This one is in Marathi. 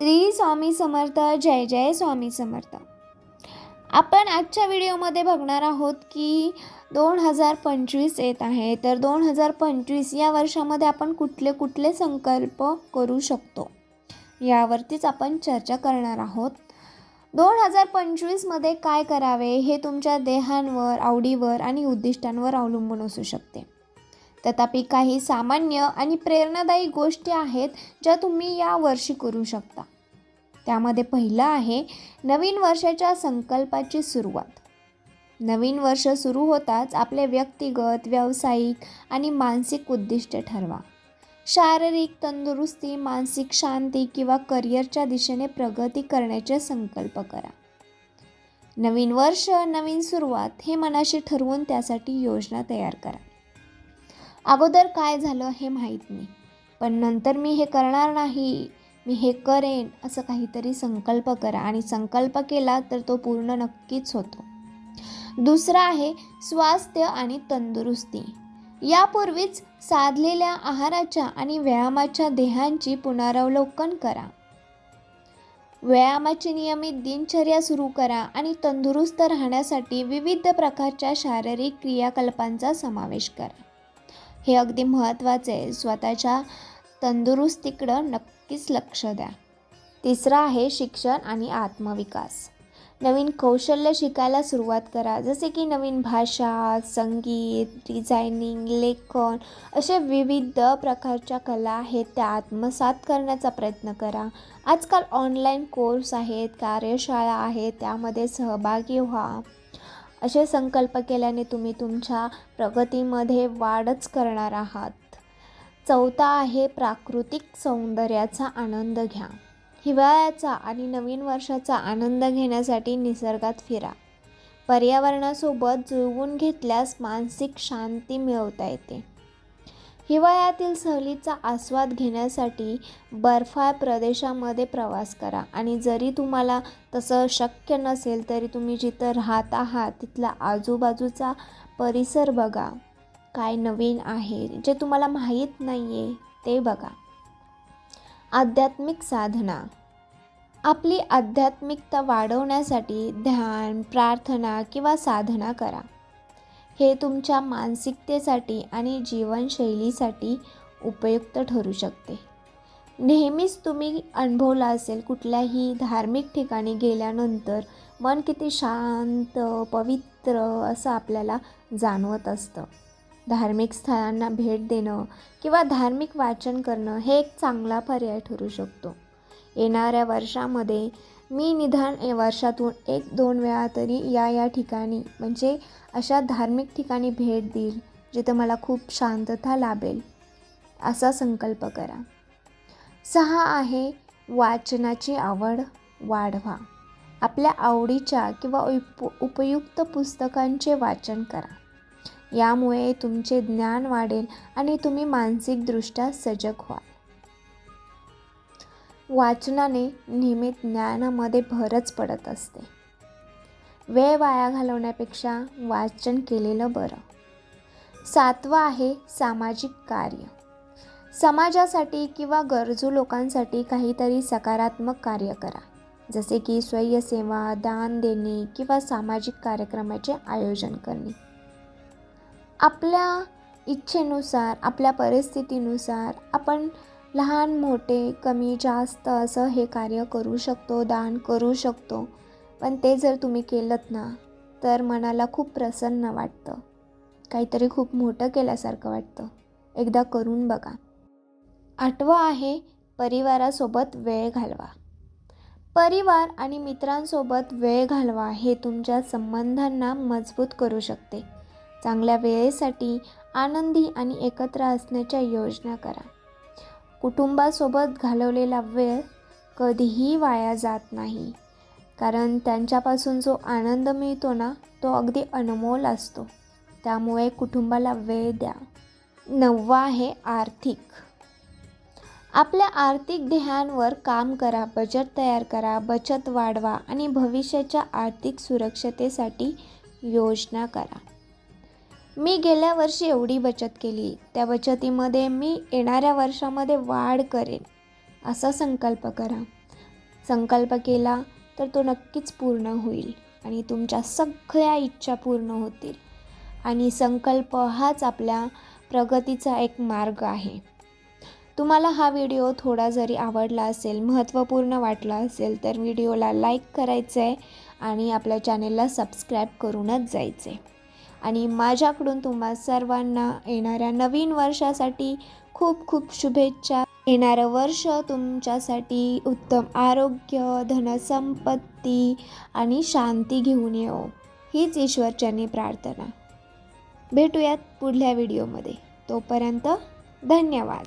श्री स्वामी समर्थ जय जय स्वामी समर्थ. आपण आजच्या व्हिडिओमध्ये बघणार आहोत की दोन हजार पंचवीस येत आहे. तर दोन हजार पंचवीस या वर्षामध्ये आपण कुठले कुठले संकल्प करू शकतो? यावरतीच आपण चर्चा करणार आहोत. दोन हजार पंचवीसमध्ये काय करावे हे तुमच्या देहांवर आवडीवर आणि उद्दिष्टांवर अवलंबून असू शकते. तथापि काही सामान्य आणि प्रेरणादायी गोष्टी आहेत ज्या तुम्ही या वर्षी करू शकता. त्यामध्ये पहिलं आहे नवीन वर्षाच्या संकल्पाची सुरुवात. नवीन वर्ष सुरू होताच आपले व्यक्तिगत व्यावसायिक आणि मानसिक उद्दिष्टे ठरवा. शारीरिक तंदुरुस्ती मानसिक शांती किंवा करिअरच्या दिशेने प्रगती करण्याचे संकल्प करा. नवीन वर्ष नवीन सुरुवात हे मनाशी ठरवून त्यासाठी योजना तयार करा. अगोदर काय झालं हे माहीत नाही. पण नंतर मी हे करणार नाही मी हे करेन असं काहीतरी संकल्प करा. आणि संकल्प केला तर तो पूर्ण नक्कीच होतो. दुसरा आहे स्वास्थ्य आणि तंदुरुस्ती. यापूर्वीच साधलेल्या आहाराच्या आणि व्यायामाच्या देहांची पुनरावलोकन करा. व्यायामाची नियमित दिनचर्या सुरू करा आणि तंदुरुस्त राहण्यासाठी विविध प्रकारच्या शारीरिक क्रियाकलापांचा समावेश करा. हे अगदी महत्त्वाचे आहे. स्वतःच्या तंदुरुस्तीकडं नक्कीच लक्ष द्या. तिसरं आहे शिक्षण आणि आत्मविकास. नवीन कौशल्य शिकायला सुरुवात करा. जसे की नवीन भाषा संगीत डिझायनिंग लेखन असे विविध प्रकारच्या कला आहेत. त्या आत्मसात करण्याचा प्रयत्न करा. आजकाल ऑनलाईन कोर्स आहेत कार्यशाळा आहेत. त्यामध्ये सहभागी व्हा. असे संकल्प केल्याने तुम्ही तुमच्या प्रगतीमध्ये वाढच करणार आहात. चौथा आहे प्राकृतिक सौंदर्याचा आनंद घ्या. हिवाळ्याचा आणि नवीन वर्षाचा आनंद घेण्यासाठी निसर्गात फिरा. पर्यावरणासोबत जुळवून घेतल्यास मानसिक शांती मिळवता येते. हिवाळ्यातील सहलीचा आस्वाद घेण्यासाठी बर्फाळ प्रदेशामध्ये प्रवास करा. आणि जरी तुम्हाला तसं शक्य नसेल तरी तुम्ही जिथं राहत आहात तिथला आजूबाजूचा परिसर बघा. काय नवीन आहे जे तुम्हाला माहीत नाही आहे ते बघा. आध्यात्मिक साधना. आपली आध्यात्मिकता वाढवण्यासाठी ध्यान प्रार्थना किंवा साधना करा. हे तुमच्या मानसिकतेसाठी आणि जीवनशैलीसाठी उपयुक्त ठरू शकते. नेहमीच तुम्ही अनुभवला असेल कुठल्याही धार्मिक ठिकाणी गेल्यानंतर मन किती शांत पवित्र असं आपल्याला जाणवत असतं. धार्मिक स्थळांना भेट देणं किंवा धार्मिक वाचन करणं हे एक चांगला पर्याय ठरू शकतो. येणाऱ्या वर्षामध्ये मी निधान ए वर्षातून एक दोन वेळा तरी या या ठिकाणी म्हणजे अशा धार्मिक ठिकाणी भेट देईल जिथं मला खूप शांतता लाभेल असा संकल्प करा. सहा आहे वाचनाची आवड वाढवा. आपल्या आवडीच्या किंवा उप उपयुक्त पुस्तकांचे वाचन करा. यामुळे तुमचे ज्ञान वाढेल आणि तुम्ही मानसिकदृष्ट्या सजग व्हाल. वाचनाने नेहमी ज्ञानामध्ये भरच पडत असते. वेळ वाया घालवण्यापेक्षा वाचन केलेलं बरं. सातवं आहे सामाजिक कार्य. समाजासाठी किंवा गरजू लोकांसाठी काहीतरी सकारात्मक कार्य करा. जसे की स्वयंसेवा दान देणे किंवा सामाजिक कार्यक्रमाचे आयोजन करणे. आपल्या इच्छेनुसार आपल्या परिस्थितीनुसार आपण लहान मोठे कमी जास्त असं हे कार्य करू शकतो दान करू शकतो. पण ते जर तुम्ही केलं ना तर मनाला खूप प्रसन्न वाटतं. काहीतरी खूप मोठं केल्यासारखं वाटतं. एकदा करून बघा. आठवं आहे परिवारासोबत वेळ घालवा. परिवार आणि मित्रांसोबत वेळ घालवा हे तुमच्या संबंधांना मजबूत करू शकते. चांगल्या वेळेसाठी आनंदी आणि एकत्र असण्याच्या योजना करा. कुटुंबासोबत घालवलेला वेळ कधीही वाया जात नाही. कारण त्यांच्यापासून जो आनंद मिळतो ना तो अगदी अनमोल असतो. त्यामुळे कुटुंबाला वेळ द्या. नववा आहे आर्थिक. आपल्या आर्थिक ध्येयांवर काम करा बजेट तयार करा बचत वाढवा आणि भविष्याच्या आर्थिक सुरक्षतेसाठी योजना करा. मी गेल्या वर्षी एवढी बचत केली. त्या बचतीमध्ये मी येणाऱ्या वर्षामध्ये वाढ करेन असा संकल्प करा. संकल्प केला तर तो नक्कीच पूर्ण होईल आणि तुमच्या सगळ्या इच्छा पूर्ण होतील. आणि संकल्प हाच आपल्या प्रगतीचा एक मार्ग आहे. तुम्हाला हा व्हिडिओ थोडा जरी आवडला असेल महत्त्वपूर्ण वाटला असेल तर व्हिडिओला लाईक करायचं आहे आणि आपल्या चॅनेलला सबस्क्राईब करूनच जायचं आहे आणि माझ्याकडून तुम्हा सर्वांना येणाऱ्या नवीन वर्षासाठी खूप खूप शुभेच्छा. येणारं वर्ष तुमच्यासाठी उत्तम आरोग्य धनसंपत्ती आणि शांती घेऊन येऊ हीच ईश्वरचरणी प्रार्थना. भेटूयात पुढल्या व्हिडिओमध्ये. तोपर्यंत धन्यवाद.